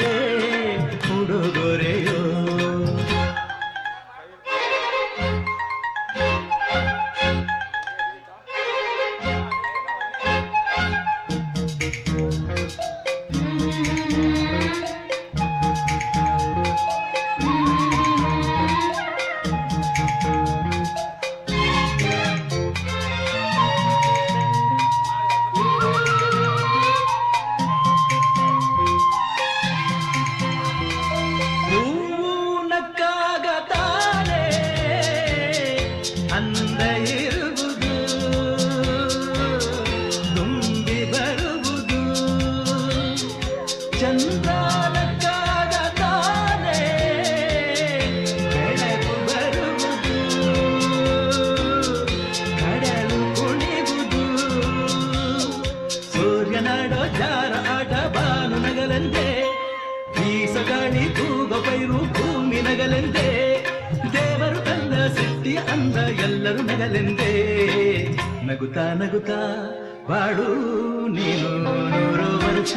রে ಜಾರ ಆಟ ಬಾನು ನಗಲೆಂದೇ ಬೀಸಗಾಳಿ ತೂಗ ಪೈರು ಭೂಮಿ ನಗಲೆಂದೇ ದೇವರು ತಂದ ಸಿದ್ಧಿಯ ಅಂದ ಎಲ್ಲರೂ ನಗಲೆಂದೇ ನಗುತ್ತಾ ನಗುತ್ತಾ ಬಾಳು ನೀನು ನೂರು ವರ್ಷ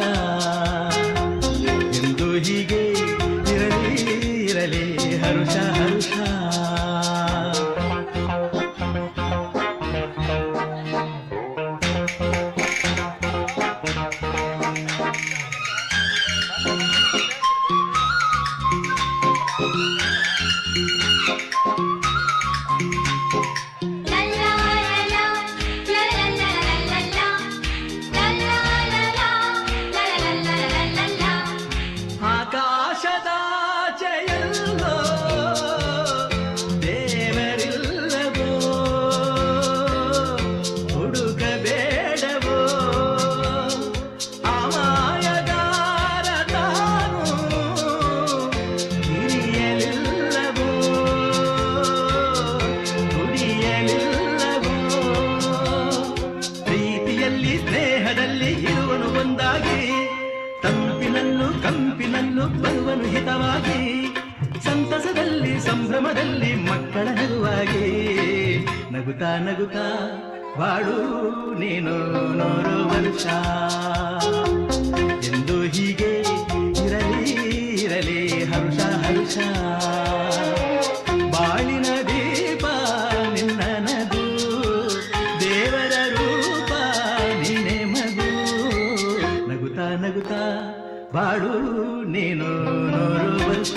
ಇರುವನು ತಂಪಿನನ್ನು ಕಂಪಿನನ್ನು ಬರುವನು ಹಿತವಾಗಿ, ಸಂತಸದಲ್ಲಿ, ಸಂಭ್ರಮದಲ್ಲಿ ಮಕ್ಕಳ ನಗುವಾಗಿ. ನಗುತ್ತಾ ನಗುತ್ತಾ ಬಾಳು ನೀನು ನೂರು ವರ್ಷ ಎಂದು ಹೀಗೆ ಇರಲಿ ಇರಲಿ, ಹರುಷ ಹರುಷ. ಬಾಳು ನೀನು ನೂರು ವರ್ಷ